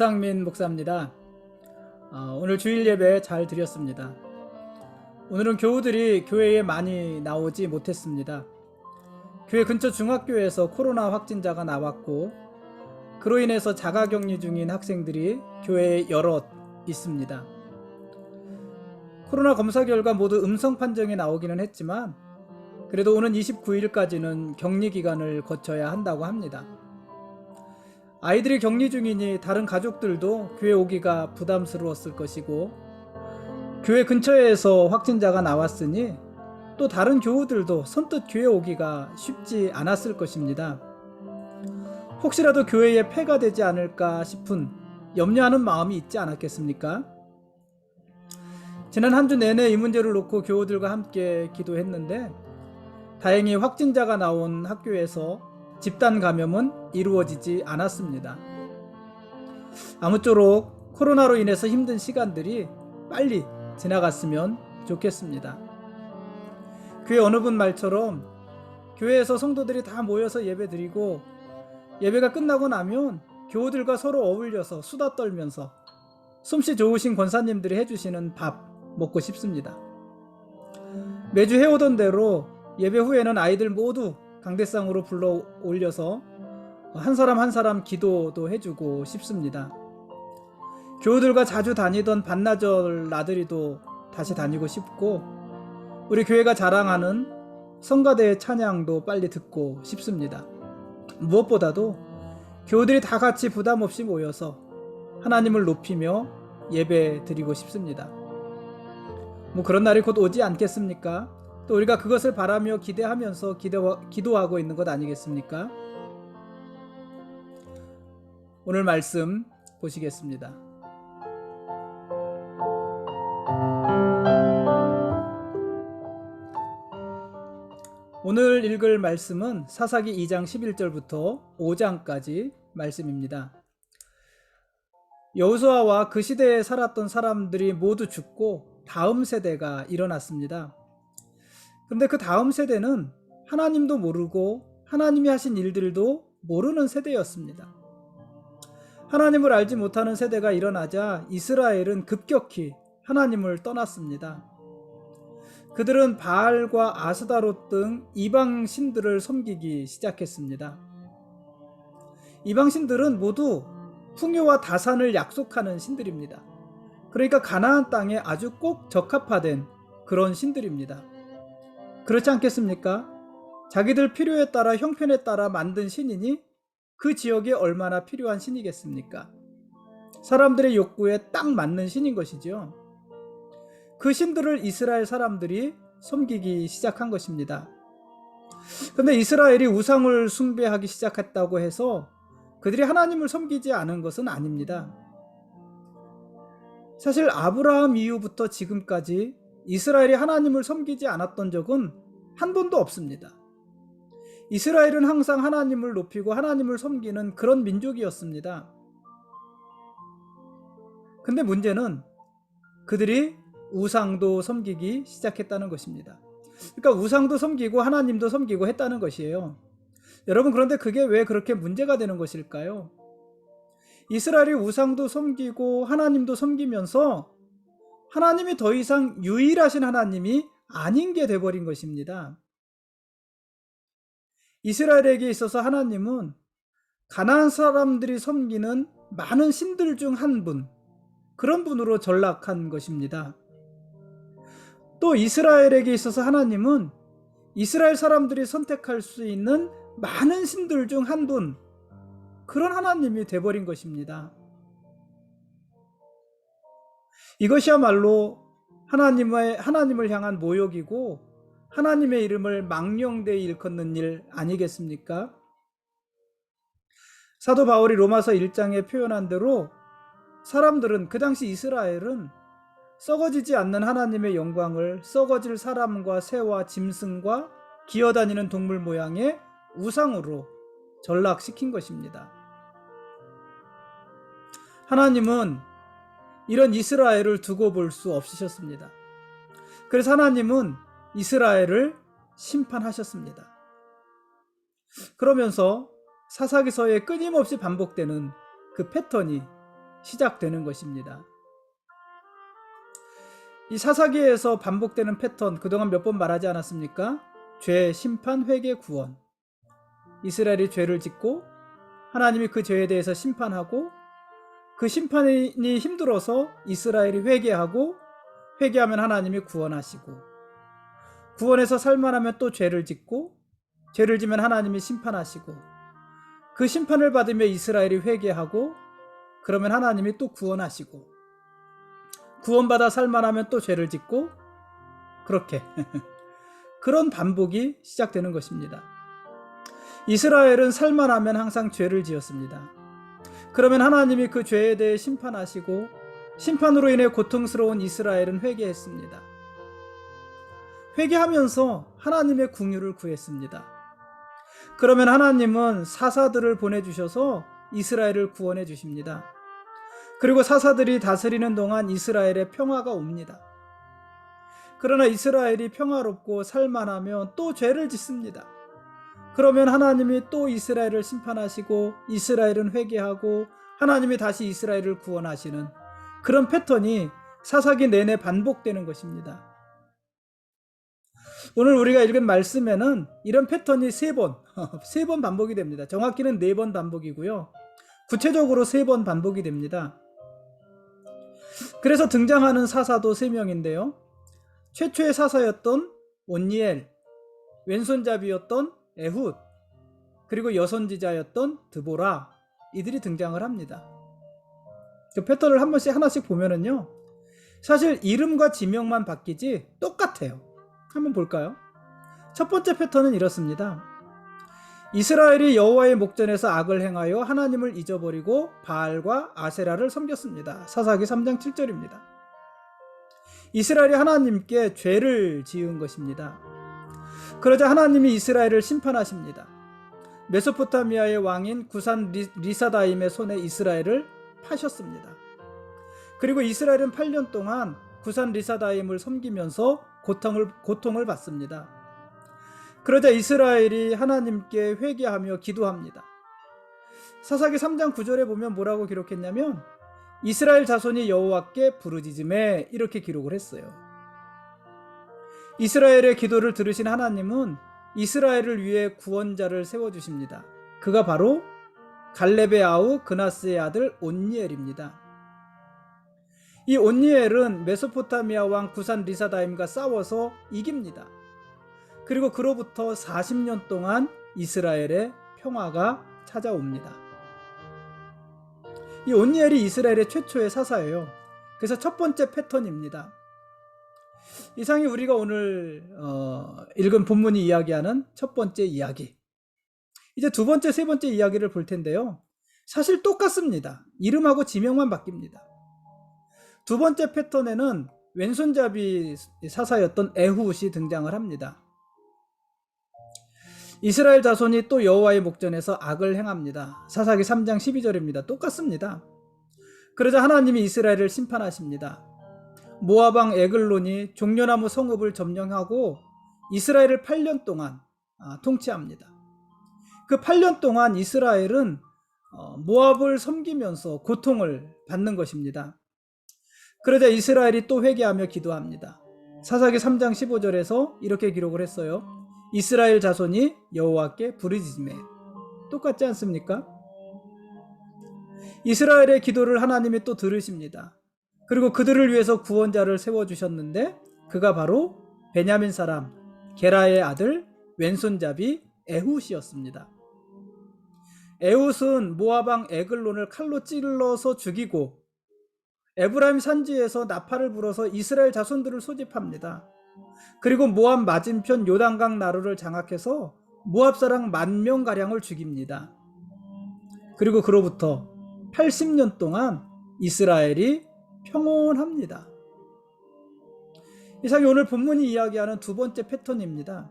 유상민 목사입니다. 어, 오늘 주일 예배 잘 드렸습니다. 오늘은 교우들이 교회에 많이 나오지 못했습니다. 교회 근처 중학교에서 코로나 확진자가 나왔고, 그로 인해서 자가 격리 중인 학생들이 교회에 여럿 있습니다. 코로나 검사 결과 모두 음성 판정이 나오기는 했지만, 그래도 오는 29일까지는 격리 기간을 거쳐야 한다고 합니다. 아이들이 격리 중이니 다른 가족들도 교회 오기가 부담스러웠을 것이고 교회 근처에서 확진자가 나왔으니 또 다른 교우들도 선뜻 교회 오기가 쉽지 않았을 것입니다. 혹시라도 교회에 폐가 되지 않을까 싶은 염려하는 마음이 있지 않았겠습니까? 지난 한 주 내내 이 문제를 놓고 교우들과 함께 기도했는데 다행히 확진자가 나온 학교에서 집단 감염은 이루어지지 않았습니다. 아무쪼록 코로나로 인해서 힘든 시간들이 빨리 지나갔으면 좋겠습니다. 교회 어느 분 말처럼 교회에서 성도들이 다 모여서 예배 드리고 예배가 끝나고 나면 교우들과 서로 어울려서 수다 떨면서 솜씨 좋으신 권사님들이 해주시는 밥 먹고 싶습니다. 매주 해오던 대로 예배 후에는 아이들 모두 강대상으로 불러 올려서 한 사람 한 사람 기도도 해주고 싶습니다. 교우들과 자주 다니던 반나절 나들이도 다시 다니고 싶고 우리 교회가 자랑하는 성가대의 찬양도 빨리 듣고 싶습니다. 무엇보다도 교우들이 다 같이 부담 없이 모여서 하나님을 높이며 예배 드리고 싶습니다. 뭐 그런 날이 곧 오지 않겠습니까? 또 우리가 그것을 바라며 기대하면서 기도, 기도하고 있는 것 아니겠습니까? 오늘 말씀 보시겠습니다. 오늘 읽을 말씀은 사사기 2장 11절부터 5장까지 말씀입니다. 여호수아와 그 시대에 살았던 사람들이 모두 죽고 다음 세대가 일어났습니다. 근데 그 다음 세대는 하나님도 모르고 하나님이 하신 일들도 모르는 세대였습니다. 하나님을 알지 못하는 세대가 일어나자 이스라엘은 급격히 하나님을 떠났습니다. 그들은 바알과 아스다롯 등 이방 신들을 섬기기 시작했습니다. 이방 신들은 모두 풍요와 다산을 약속하는 신들입니다. 그러니까 가나안 땅에 아주 꼭 적합화된 그런 신들입니다. 그렇지 않겠습니까? 자기들 필요에 따라 형편에 따라 만든 신이니 그 지역에 얼마나 필요한 신이겠습니까? 사람들의 욕구에 딱 맞는 신인 것이죠. 그 신들을 이스라엘 사람들이 섬기기 시작한 것입니다. 근데 이스라엘이 우상을 숭배하기 시작했다고 해서 그들이 하나님을 섬기지 않은 것은 아닙니다. 사실 아브라함 이후부터 지금까지 이스라엘이 하나님을 섬기지 않았던 적은 한 번도 없습니다. 이스라엘은 항상 하나님을 높이고 하나님을 섬기는 그런 민족이었습니다. 근데 문제는 그들이 우상도 섬기기 시작했다는 것입니다. 그러니까 우상도 섬기고 하나님도 섬기고 했다는 것이에요. 여러분 그런데 그게 왜 그렇게 문제가 되는 것일까요? 이스라엘이 우상도 섬기고 하나님도 섬기면서 하나님이 더 이상 유일하신 하나님이 아닌 게 돼버린 것입니다. 이스라엘에게 있어서 하나님은 가나안 사람들이 섬기는 많은 신들 중 한 분, 그런 분으로 전락한 것입니다. 또 이스라엘에게 있어서 하나님은 이스라엘 사람들이 선택할 수 있는 많은 신들 중 한 분, 그런 하나님이 돼버린 것입니다. 이것이야말로 하나님의 하나님을 향한 모욕이고 하나님의 이름을 망령되이 일컫는 일 아니겠습니까? 사도 바울이 로마서 1장에 표현한 대로 사람들은 그 당시 이스라엘은 썩어지지 않는 하나님의 영광을 썩어질 사람과 새와 짐승과 기어다니는 동물 모양의 우상으로 전락시킨 것입니다. 하나님은 이런 이스라엘을 두고 볼 수 없으셨습니다. 그래서 하나님은 이스라엘을 심판하셨습니다. 그러면서 사사기서에 끊임없이 반복되는 그 패턴이 시작되는 것입니다. 이 사사기에서 반복되는 패턴 그동안 몇 번 말하지 않았습니까? 죄, 심판, 회개, 구원. 이스라엘이 죄를 짓고 하나님이 그 죄에 대해서 심판하고 그 심판이 힘들어서 이스라엘이 회개하고 회개하면 하나님이 구원하시고 구원해서 살만하면 또 죄를 짓고 죄를 지면 하나님이 심판하시고 그 심판을 받으며 이스라엘이 회개하고 그러면 하나님이 또 구원하시고 구원받아 살만하면 또 죄를 짓고 그렇게 그런 반복이 시작되는 것입니다. 이스라엘은 살만하면 항상 죄를 지었습니다. 그러면 하나님이 그 죄에 대해 심판하시고 심판으로 인해 고통스러운 이스라엘은 회개했습니다. 회개하면서 하나님의 궁유를 구했습니다. 그러면 하나님은 사사들을 보내주셔서 이스라엘을 구원해 주십니다. 그리고 사사들이 다스리는 동안 이스라엘의 평화가 옵니다. 그러나 이스라엘이 평화롭고 살만하면 또 죄를 짓습니다. 그러면 하나님이 또 이스라엘을 심판하시고 이스라엘은 회개하고 하나님이 다시 이스라엘을 구원하시는 그런 패턴이 사사기 내내 반복되는 것입니다. 오늘 우리가 읽은 말씀에는 이런 패턴이 세 번, 세 번 반복이 됩니다. 정확히는 네 번 반복이고요. 구체적으로 세 번 반복이 됩니다. 그래서 등장하는 사사도 세 명인데요. 최초의 사사였던 온니엘, 왼손잡이였던 에훗, 그리고 여선지자였던 드보라 이들이 등장을 합니다. 그 패턴을 한 번씩 하나씩 보면은요. 사실 이름과 지명만 바뀌지 똑같아요. 한번 볼까요? 첫 번째 패턴은 이렇습니다. 이스라엘이 여호와의 목전에서 악을 행하여 하나님을 잊어버리고 바알과 아세라를 섬겼습니다. 사사기 3장 7절입니다. 이스라엘이 하나님께 죄를 지은 것입니다. 그러자 하나님이 이스라엘을 심판하십니다. 메소포타미아의 왕인 구산 리사다임의 손에 이스라엘을 파셨습니다. 그리고 이스라엘은 8년 동안 구산 리사다임을 섬기면서 고통을, 고통을 받습니다. 그러자 이스라엘이 하나님께 회개하며 기도합니다. 사사기 3장 9절에 보면 뭐라고 기록했냐면 이스라엘 자손이 여호와께 부르짖음에 이렇게 기록을 했어요. 이스라엘의 기도를 들으신 하나님은 이스라엘을 위해 구원자를 세워 주십니다. 그가 바로 갈렙의 아우 그나스의 아들 온니엘입니다. 이 온니엘은 메소포타미아 왕 구산 리사다임과 싸워서 이깁니다. 그리고 그로부터 40년 동안 이스라엘의 평화가 찾아옵니다. 이 온니엘이 이스라엘의 최초의 사사예요. 그래서 첫 번째 패턴입니다. 이상이 우리가 오늘 어, 읽은 본문이 이야기하는 첫 번째 이야기. 이제 두 번째, 세 번째 이야기를 볼 텐데요. 사실 똑같습니다. 이름하고 지명만 바뀝니다. 두 번째 패턴에는 왼손잡이 사사였던 에훗이 등장을 합니다. 이스라엘 자손이 또 여호와의 목전에서 악을 행합니다. 사사기 3장 12절입니다. 똑같습니다. 그러자 하나님이 이스라엘을 심판하십니다. 모아방 에글론이 종려나무 성읍을 점령하고 이스라엘을 8년 동안 아, 통치합니다. 그 8년 동안 이스라엘은 어, 모압을 섬기면서 고통을 받는 것입니다. 그러자 이스라엘이 또 회개하며 기도합니다. 사사기 3장 15절에서 이렇게 기록을 했어요. 이스라엘 자손이 여호와께 부르짖음에 똑같지 않습니까? 이스라엘의 기도를 하나님이 또 들으십니다. 그리고 그들을 위해서 구원자를 세워 주셨는데 그가 바로 베냐민 사람 게라의 아들 왼손잡이 에훗이었습니다. 에훗은 모아방 에글론을 칼로 찔러서 죽이고 에브라임 산지에서 나팔을 불어서 이스라엘 자손들을 소집합니다. 그리고 모압 맞은편 요단강 나루를 장악해서 모압 사람 만 명 가량을 죽입니다. 그리고 그로부터 80년 동안 이스라엘이 평온합니다. 이상이 오늘 본문이 이야기하는 두 번째 패턴입니다.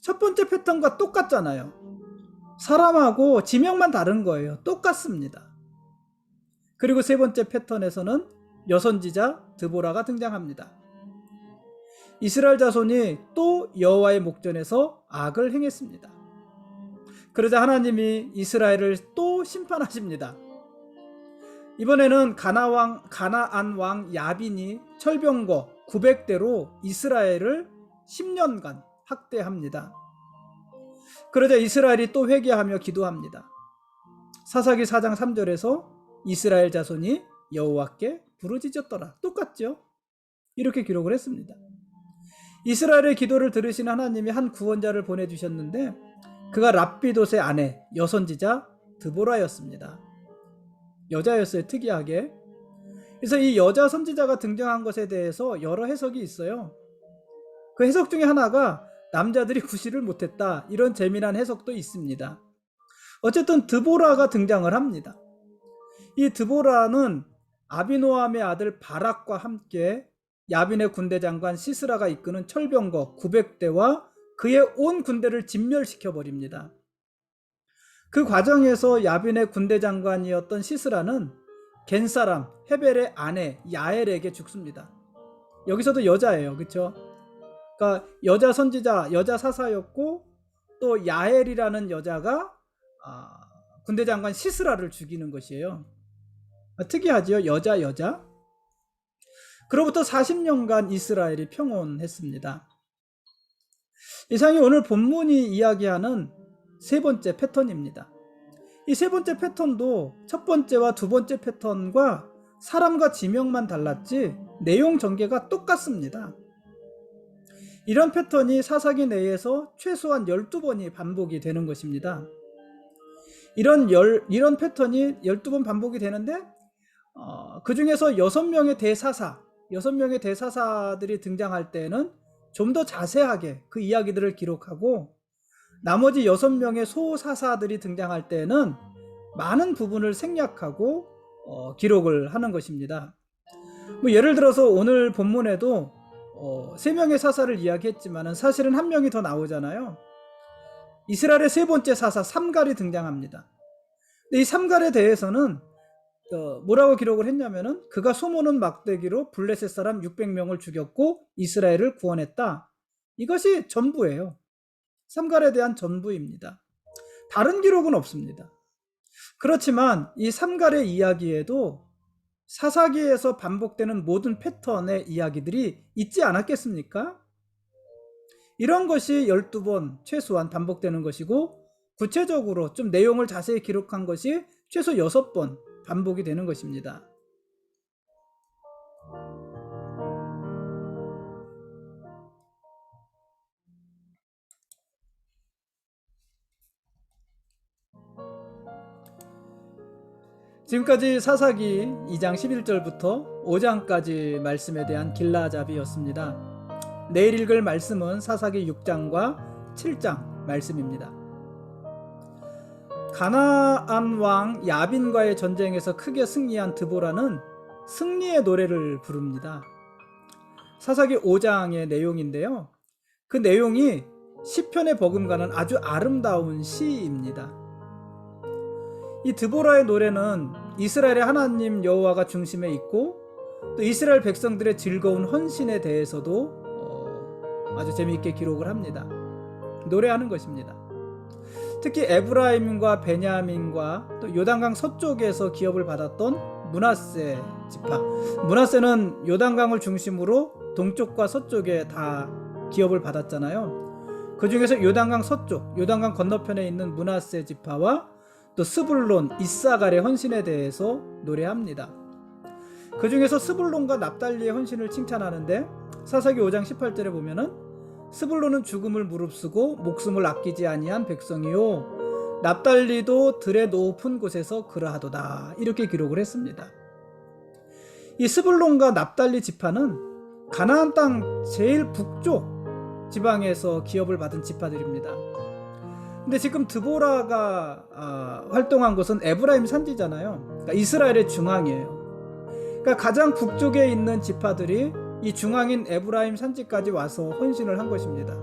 첫 번째 패턴과 똑같잖아요. 사람하고 지명만 다른 거예요. 똑같습니다. 그리고 세 번째 패턴에서는 여선지자 드보라가 등장합니다. 이스라엘 자손이 또 여호와의 목전에서 악을 행했습니다. 그러자 하나님이 이스라엘을 또 심판하십니다. 이번에는 가나 왕, 가나안 왕 야빈이 철병거 900대로 이스라엘을 10년간 학대합니다. 그러자 이스라엘이 또 회개하며 기도합니다. 사사기 4장 3절에서 이스라엘 자손이 여호와께 부르짖었더라. 똑같죠? 이렇게 기록을 했습니다. 이스라엘의 기도를 들으신 하나님이 한 구원자를 보내주셨는데 그가 랍비돗의 아내 여선지자 드보라였습니다. 여자였어요. 특이하게. 그래서 이 여자 선지자가 등장한 것에 대해서 여러 해석이 있어요. 그 해석 중에 하나가 남자들이 구실을 못했다. 이런 재미난 해석도 있습니다. 어쨌든 드보라가 등장을 합니다. 이 드보라는 아비노함의 아들 바락과 함께 야빈의 군대 장관 시스라가 이끄는 철병거 900대와 그의 온 군대를 진멸시켜 버립니다. 그 과정에서 야빈의 군대 장관이었던 시스라는 겐 사람 헤벨의 아내 야엘에게 죽습니다. 여기서도 여자예요. 그렇죠? 그러니까 여자 선지자, 여자 사사였고 또 야엘이라는 여자가 아, 군대 장관 시스라를 죽이는 것이에요. 아, 특이하지요? 여자 여자. 그로부터 40년간 이스라엘이 평온했습니다. 이상이 오늘 본문이 이야기하는 세 번째 패턴입니다. 이 세 번째 패턴도 첫 번째와 두 번째 패턴과 사람과 지명만 달랐지 내용 전개가 똑같습니다. 이런 패턴이 사사기 내에서 최소한 12번이 반복이 되는 것입니다. 이런 열, 이런 패턴이 12번 반복이 되는데 어, 그 중에서 6명의 대사사, 6명의 대사사들이 등장할 때는 좀 더 자세하게 그 이야기들을 기록하고 나머지 6명의 소사사들이 등장할 때는 많은 부분을 생략하고 어, 기록을 하는 것입니다. 뭐 예를 들어서 오늘 본문에도 어, 3명의 사사를 이야기했지만 사실은 한 명이 더 나오잖아요. 이스라엘의 세 번째 사사 삼갈이 등장합니다. 근데 이 삼갈에 대해서는 어, 뭐라고 기록을 했냐면은 그가 소모는 막대기로 블레셋 사람 600명을 죽였고 이스라엘을 구원했다. 이것이 전부예요. 삼갈에 대한 전부입니다. 다른 기록은 없습니다. 그렇지만 이 삼갈의 이야기에도 사사기에서 반복되는 모든 패턴의 이야기들이 있지 않았겠습니까? 이런 것이 12번 최소한 반복되는 것이고 구체적으로 좀 내용을 자세히 기록한 것이 최소 6번 반복이 되는 것입니다. 지금까지 사사기 2장 11절부터 5장까지 말씀에 대한 길라잡이였습니다. 내일 읽을 말씀은 사사기 6장과 7장 말씀입니다. 가나안 왕 야빈과의 전쟁에서 크게 승리한 드보라는 승리의 노래를 부릅니다. 사사기 5장의 내용인데요. 그 내용이 시편에 버금가는 아주 아름다운 시입니다. 이 드보라의 노래는 이스라엘의 하나님 여호와가 중심에 있고 또 이스라엘 백성들의 즐거운 헌신에 대해서도 어, 아주 재미있게 기록을 합니다. 노래하는 것입니다. 특히 에브라임과 베냐민과 또 요단강 서쪽에서 기업을 받았던 문하세 지파. 문하세는 요단강을 중심으로 동쪽과 서쪽에 다 기업을 받았잖아요. 그 중에서 요단강 서쪽, 요단강 건너편에 있는 문하세 지파와 또 스불론, 이사갈의 헌신에 대해서 노래합니다. 그 중에서 스불론과 납달리의 헌신을 칭찬하는데 사사기 5장 18절에 보면은 스불론은 죽음을 무릅쓰고 목숨을 아끼지 아니한 백성이요 납달리도 들의 높은 곳에서 그러하도다 이렇게 기록을 했습니다. 이 스불론과 납달리 지파는 가나안 땅 제일 북쪽 지방에서 기업을 받은 지파들입니다. 근데 지금 드보라가 아, 활동한 곳은 에브라임 산지잖아요. 그러니까 이스라엘의 중앙이에요. 그러니까 가장 북쪽에 있는 지파들이 이 중앙인 에브라임 산지까지 와서 헌신을 한 것입니다.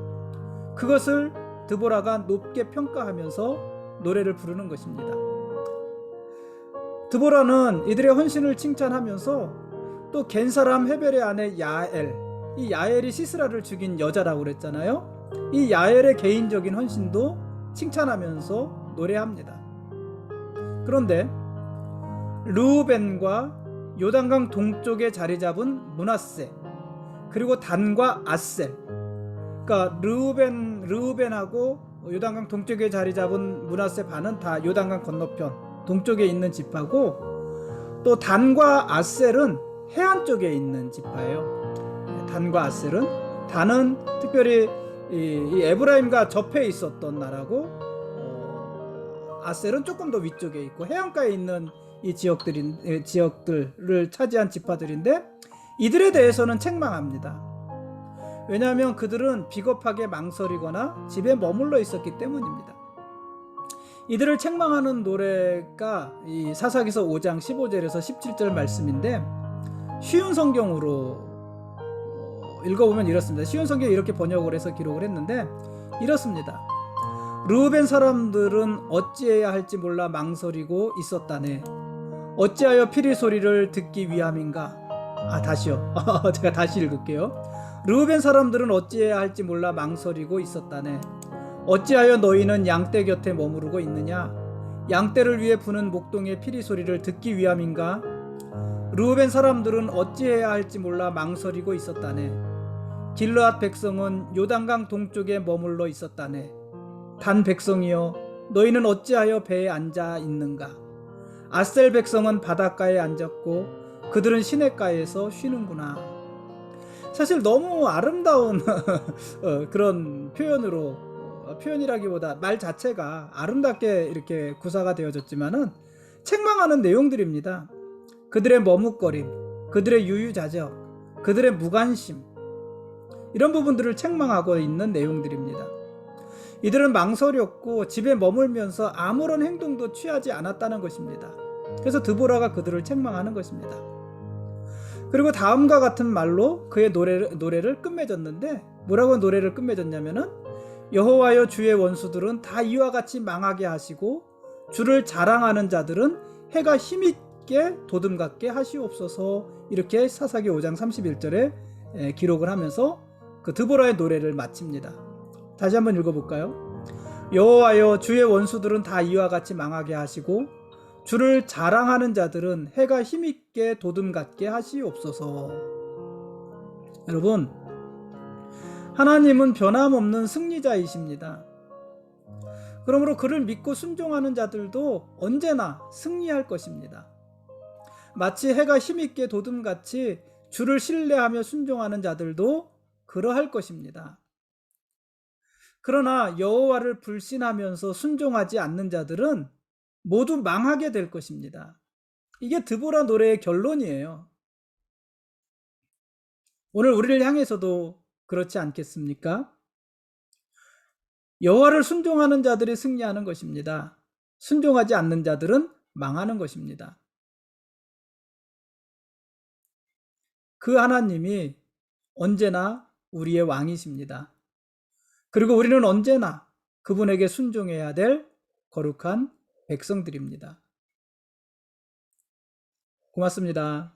그것을 드보라가 높게 평가하면서 노래를 부르는 것입니다. 드보라는 이들의 헌신을 칭찬하면서 또 겐 사람 헤벨의 아내 야엘, 이 야엘이 시스라를 죽인 여자라고 그랬잖아요. 이 야엘의 개인적인 헌신도 칭찬하면서 노래합니다. 그런데 르우벤과 요단강 동쪽에 자리 잡은 문하세 그리고 단과 아셀 그러니까 르우벤 르우벤하고 요단강 동쪽에 자리 잡은 문하세 반은 다 요단강 건너편 동쪽에 있는 지파고 또 단과 아셀은 해안 쪽에 있는 지파예요. 단과 아셀은 단은 특별히 이, 이 에브라임과 접해 있었던 나라고 어, 아셀은 조금 더 위쪽에 있고 해안가에 있는 이 지역들인 에, 지역들을 차지한 지파들인데 이들에 대해서는 책망합니다. 왜냐하면 그들은 비겁하게 망설이거나 집에 머물러 있었기 때문입니다. 이들을 책망하는 노래가 이 사사기서 5장 15절에서 17절 말씀인데 쉬운 성경으로 어, 읽어보면 이렇습니다. 쉬운 성경 이렇게 번역을 해서 기록을 했는데 이렇습니다. 르우벤 사람들은 어찌해야 할지 몰라 망설이고 있었다네. 어찌하여 피리 소리를 듣기 위함인가? 아 다시요. 제가 다시 읽을게요. 르우벤 사람들은 어찌해야 할지 몰라 망설이고 있었다네. 어찌하여 너희는 양떼 곁에 머무르고 있느냐? 양떼를 위해 부는 목동의 피리 소리를 듣기 위함인가? 르우벤 사람들은 어찌해야 할지 몰라 망설이고 있었다네. 길르앗 백성은 요단강 동쪽에 머물러 있었다네. 단 백성이여, 너희는 어찌하여 배에 앉아 있는가? 아셀 백성은 바닷가에 앉았고 그들은 시냇가에서 쉬는구나. 사실 너무 아름다운 어, 그런 표현으로 어, 표현이라기보다 말 자체가 아름답게 이렇게 구사가 되어졌지만은 책망하는 내용들입니다. 그들의 머뭇거림, 그들의 유유자적, 그들의 무관심 이런 부분들을 책망하고 있는 내용들입니다. 이들은 망설였고 집에 머물면서 아무런 행동도 취하지 않았다는 것입니다. 그래서 드보라가 그들을 책망하는 것입니다. 그리고 다음과 같은 말로 그의 노래를, 노래를 끝맺었는데 뭐라고 노래를 끝맺었냐면은 여호와여 주의 원수들은 다 이와 같이 망하게 하시고 주를 자랑하는 자들은 해가 힘있게 도둠 같게 하시옵소서 이렇게 사사기 5장 31절에 기록을 하면서 그 드보라의 노래를 마칩니다. 다시 한번 읽어볼까요? 여호와여 주의 원수들은 다 이와 같이 망하게 하시고 주를 자랑하는 자들은 해가 힘있게 도둠 같게 하시옵소서. 여러분, 하나님은 변함없는 승리자이십니다. 그러므로 그를 믿고 순종하는 자들도 언제나 승리할 것입니다. 마치 해가 힘있게 도둠같이 주를 신뢰하며 순종하는 자들도 그러할 것입니다. 그러나 여호와를 불신하면서 순종하지 않는 자들은 모두 망하게 될 것입니다. 이게 드보라 노래의 결론이에요. 오늘 우리를 향해서도 그렇지 않겠습니까? 여호와를 순종하는 자들이 승리하는 것입니다. 순종하지 않는 자들은 망하는 것입니다. 그 하나님이 언제나 우리의 왕이십니다. 그리고 우리는 언제나 그분에게 순종해야 될 거룩한 백성들입니다. 고맙습니다.